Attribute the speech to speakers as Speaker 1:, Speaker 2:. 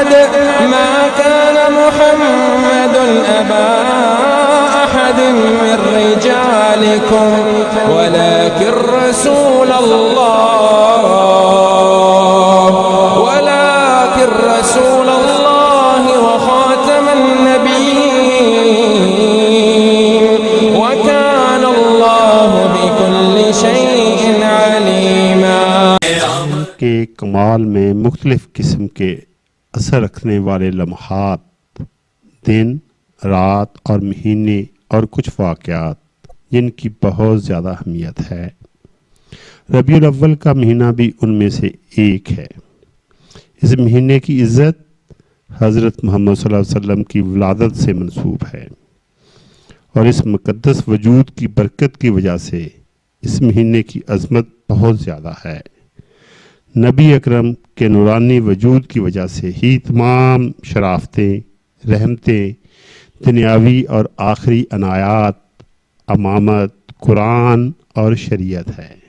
Speaker 1: محمد ما كان محمد أبا أحد من رجالكم ولكن رسول الله ولكن رسول الله وخاتم النبي وكان الله بكل شيء عليما.
Speaker 2: کے کمال میں مختلف قسم کے اثر رکھنے والے لمحات، دن، رات اور مہینے اور کچھ واقعات، جن کی بہت زیادہ اہمیت ہے۔ ربیع الاول کا مہینہ بھی ان میں سے ایک ہے۔ اس مہینے کی عزت حضرت محمد صلی اللہ علیہ وسلم کی ولادت سے منسوب ہے۔ اور اس مقدس وجود کی برکت کی وجہ سے اس مہینے کی عظمت بہت زیادہ ہے۔ نبی اکرم کے نورانی وجود کی وجہ سے ہی تمام شرافتیں، رحمتیں، دنیاوی اور آخری عنایات، امامت، قرآن اور شریعت ہے۔